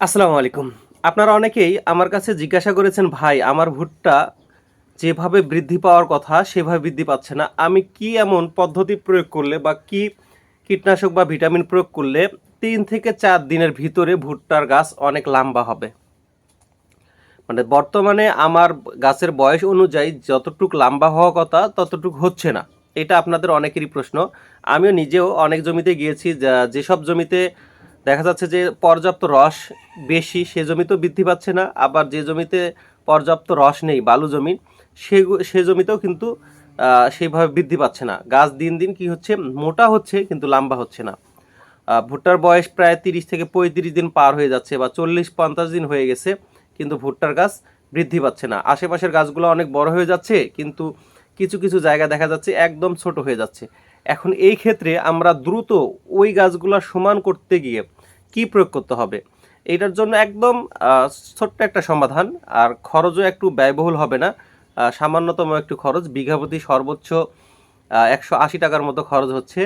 আসসালামু আলাইকুম। আপনারা অনেকেই আমার কাছে জিজ্ঞাসা করেছেন, ভাই, আমার ভুট্টা যেভাবে বৃদ্ধি পাওয়ার কথা, সেভাবে বৃদ্ধি পাচ্ছে না। আমি কি এমন পদ্ধতি প্রয়োগ করলে বা কি কীটনাশক বা ভিটামিন প্রয়োগ করলে তিন থেকে চার দিনের ভিতরে ভুট্টার গাছ অনেক লম্বা হবে? মানে বর্তমানে আমার গাছের বয়স অনুযায়ী যতটুক লম্বা হওয়া কথা, ততটুক হচ্ছে না। এটা আপনাদের অনেকেরই প্রশ্ন। আমিও নিজেও অনেক জমিতে গিয়েছি, যা- যেসব জমিতে দেখা যাচ্ছে যে পর্যাপ্ত রস বেশি, সে জমিতেও বৃদ্ধি পাচ্ছে না, আবার যে জমিতে পর্যাপ্ত রস নেই, বালু জমি, সে সে জমিতেও কিন্তু সেইভাবে বৃদ্ধি পাচ্ছে না। গাছ দিন দিন কি হচ্ছে, মোটা হচ্ছে, কিন্তু লম্বা হচ্ছে না। ভুট্টার বয়স প্রায় তিরিশ থেকে পঁয়ত্রিশ দিন পার হয়ে যাচ্ছে বা চল্লিশ পঞ্চাশ দিন হয়ে গেছে, কিন্তু ভুট্টার গাছ বৃদ্ধি পাচ্ছে না। আশেপাশের গাছগুলো অনেক বড় হয়ে যাচ্ছে, কিন্তু কিছু কিছু জায়গা দেখা যাচ্ছে একদম ছোট হয়ে যাচ্ছে। এখন এই ক্ষেত্রে আমরা দ্রুত ওই গাছগুলো সমান করতে গিয়ে কি প্রয়োগ করতে হবে? এটার জন্য একদম ছোট্ট একটা সমাধান। আর খরচও একটু ব্যয়বহুল হবে না। সামান্যতম একটু খরচ। বিঘা প্রতি সর্বোচ্চ একশো আশি টাকার মতো খরচ হচ্ছে।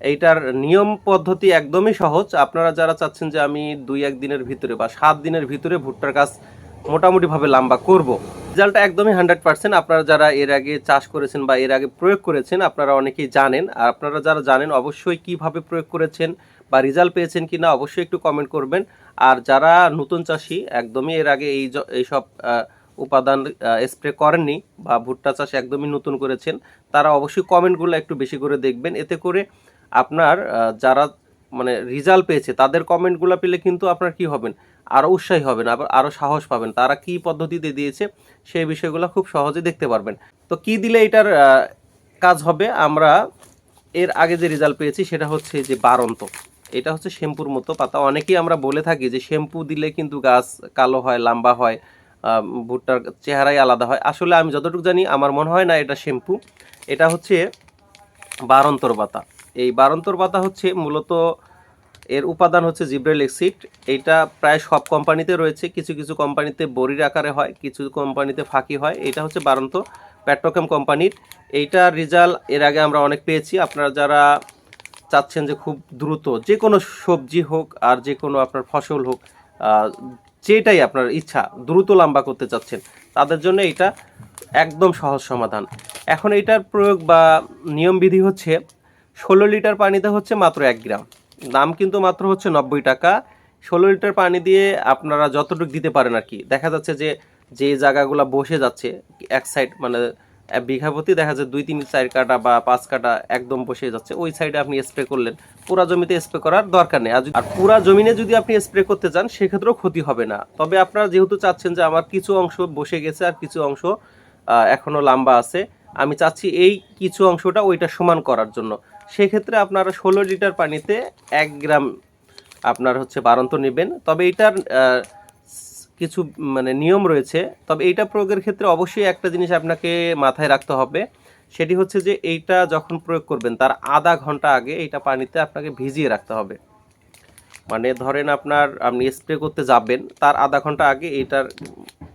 এইটার নিয়ম পদ্ধতি একদমই সহজ। আপনারা যারা চাচ্ছেন যে আমি দুই, এক দিনের ভিতরে বা সাত দিনের ভিতরে ভুট্টার কাজ মোটামুটিভাবে লম্বা করব, রেজাল্টটা একদমই হান্ড্রেড পার্সেন্ট। আপনারা যারা এর আগে চাষ করেছেন বা এর আগে প্রয়োগ করেছেন, আপনারা অনেকেই জানেন। আর আপনারা যারা জানেন, অবশ্যই কীভাবে প্রয়োগ করেছেন বা রেজাল্ট পেয়েছেন কি না অবশ্যই একটু কমেন্ট করবেন। আর যারা নতুন চাষি, একদমই এর আগে এই এইসব উপাদান স্প্রে করেননি বা ভুট্টা চাষ একদমই নতুন করেছেন, তারা অবশ্যই কমেন্টগুলো একটু বেশি করে দেখবেন। এতে করে আপনার যারা মানে রেজাল্ট পেয়েছে, তাদের কমেন্টগুলো পেলে কিন্তু আপনার কি হবেন? আরও উৎসাহী হবেন, আবার আরও সাহস পাবেন। তারা কি পদ্ধতিতে দিয়েছে সেই বিষয়গুলো খুব সহজে দেখতে পারবেন। তো কি দিলে এটার কাজ হবে? আমরা এর আগে যে রেজাল্ট পেয়েছি সেটা হচ্ছে যে বারন্ত। এটা হচ্ছে শ্যাম্পুর মতো পাতা। অনেকেই আমরা বলে থাকি যে শ্যাম্পু দিলে কিন্তু গাছ কালো হয়, লম্বা হয় ভুট্টার চেহারাই আলাদা হয়। আসলে আমি যতটুকু জানি, আমার মনে হয় না এটা শ্যাম্পু। এটা হচ্ছে বারন্তর পাতা। এই বারন্তর পাতা হচ্ছে মূলত এর উপাদান হচ্ছে জিব্রেল এক্সিড এইটা প্রায় সব কোম্পানিতে রয়েছে। কিছু কিছু কোম্পানিতে বড়ির আকারে হয়, কিছু কোম্পানিতে ফাঁকি হয়। এটা হচ্ছে বারন্ত পেট্রোকেম কোম্পানির। এইটার রেজাল্ট এর আগে আমরা অনেক পেয়েছি। আপনারা যারা চাচ্ছেন যে খুব দ্রুত যে কোনো সবজি হোক আর যে কোনো আপনার ফসল হোক যেটাই আপনার ইচ্ছা দ্রুত লম্বা করতে চাচ্ছেন, তাদের জন্য এটা একদম সহজ সমাধান। এখন এটার প্রয়োগ বা নিয়মবিধি হচ্ছে, ষোলো লিটার পানিতে হচ্ছে মাত্র এক গ্রাম। দাম কিন্তু মাত্র হচ্ছে নব্বই টাকা। ষোলো লিটার পানি দিয়ে আপনারা যতটুকু দিতে পারেন আর কি। দেখা যাচ্ছে যে যে জায়গাগুলো বসে যাচ্ছে, এক সাইড মানে বিঘা প্রতি দেখা যায় দুই তিন চার কাটা বা পাঁচ কাটা একদম বসে যাচ্ছে। ওই সাইডে আপনি স্প্রে করলেন। পুরা জমিতে স্প্রে করার দরকার নেই। আর পুরা জমিনে যদি আপনি স্প্রে করতে চান সেক্ষেত্রেও ক্ষতি হবে না। তবে আপনারা যেহেতু চাচ্ছেন যে আমার কিছু অংশ বসে গেছে আর কিছু অংশ আহ, এখনও লম্বা আছে আমি চাচ্ছি এই কিছু অংশটা ওইটা সমান করার জন্য। সেক্ষেত্রে আপনারা ষোলো লিটার পানিতে এক গ্রাম আপনার হচ্ছে বারন্ত নেবেন। তবে এটার কিছু মানে নিয়ম রয়েছে। তবে এইটা প্রয়োগের ক্ষেত্রে অবশ্যই একটা জিনিস আপনাকে মাথায় রাখতে হবে। সেটি হচ্ছে যে এইটা যখন প্রয়োগ করবেন, তার আধা ঘণ্টা আগে এইটা পানিতে আপনাকে ভিজিয়ে রাখতে হবে। মানে ধরেন আপনার, আপনি স্প্রে করতে যাবেন, তার আধা ঘণ্টা আগে এইটার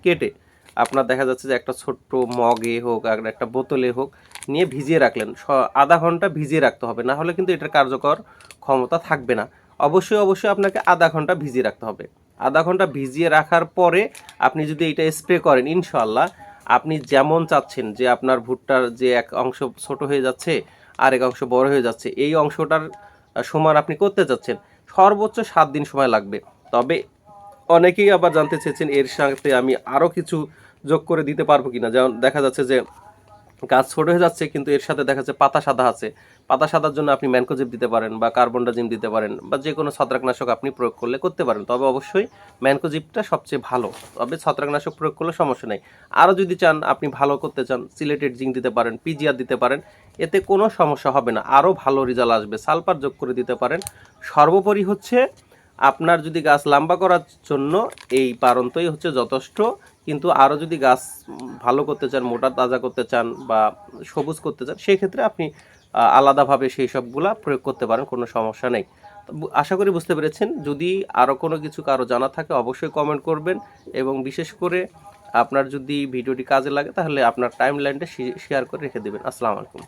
কেটে আপনার দেখা যাচ্ছে যে একটা ছোট্ট মগে হোক, আর একটা বোতলে হোক, নিয়ে ভিজিয়ে রাখলেন। আধা ঘণ্টা ভিজিয়ে রাখতে হবে। না হলে কিন্তু এটার কার্যকর ক্ষমতা থাকবে না। অবশ্যই অবশ্যই আপনাকে আধা ঘণ্টা ভিজিয়ে রাখতে হবে। আধা ঘণ্টা ভিজিয়ে রাখার পরে আপনি যদি এটা স্প্রে করেন ইনশাল্লাহ আপনি যেমন চাচ্ছেন যে আপনার ভুট্টার যে এক অংশ ছোট হয়ে যাচ্ছে আর এক অংশ বড় হয়ে যাচ্ছে, এই অংশটার সমান আপনি করতে চাচ্ছেন, সর্বোচ্চ সাত দিন সময় লাগবে। তবে অনেকেই আবার জানতে চেয়েছেন এর সাথে আমি আরও কিছু যোগ করে দিতে পারব কিনা। যেমন দেখা যাচ্ছে যে গাছ ছোট হয়ে যাচ্ছে, কিন্তু এর সাথে দেখা যাচ্ছে পাতা সাদা আছে। পাতা সাদার জন্য আপনি ম্যানকোজিপ দিতে পারেন বা কার্বনডাজিম দিতে পারেন বা যে কোনো ছত্রাকনাশক আপনি প্রয়োগ করলে করতে পারেন। তবে অবশ্যই ম্যানকোজিপটা সবচেয়ে ভালো। তবে ছত্রাকনাশক প্রয়োগ করলে সমস্যা নেই। আরও যদি চান, আপনি ভালো করতে চান, সিলেটেড জিঙ্ক দিতে পারেন, পিজিআর দিতে পারেন, এতে কোনো সমস্যা হবে না। আরও ভালো রেজাল্ট আসবে। সালফার যোগ করে দিতে পারেন। সর্বোপরি হচ্ছে আপনার যদি গাছ লম্বা করার জন্য এই পারন্তই হচ্ছে যথেষ্ট। কিন্তু আরও যদি গাছ ভালো করতে চান, মোটা তাজা করতে চান বা সবুজ করতে চান, সেই ক্ষেত্রে আপনি আলাদাভাবে সেই সবগুলা প্রয়োগ করতে পারেন, কোনো সমস্যা নেই। আশা করি বুঝতে পেরেছেন। যদি আরও কোনো কিছু কারও জানা থাকে, অবশ্যই কমেন্ট করবেন এবং বিশেষ করে আপনার যদি ভিডিওটি কাজে লাগে, তাহলে আপনার টাইম লাইনটা শেয়ার করে রেখে দেবেন। আসসালামু আলাইকুম।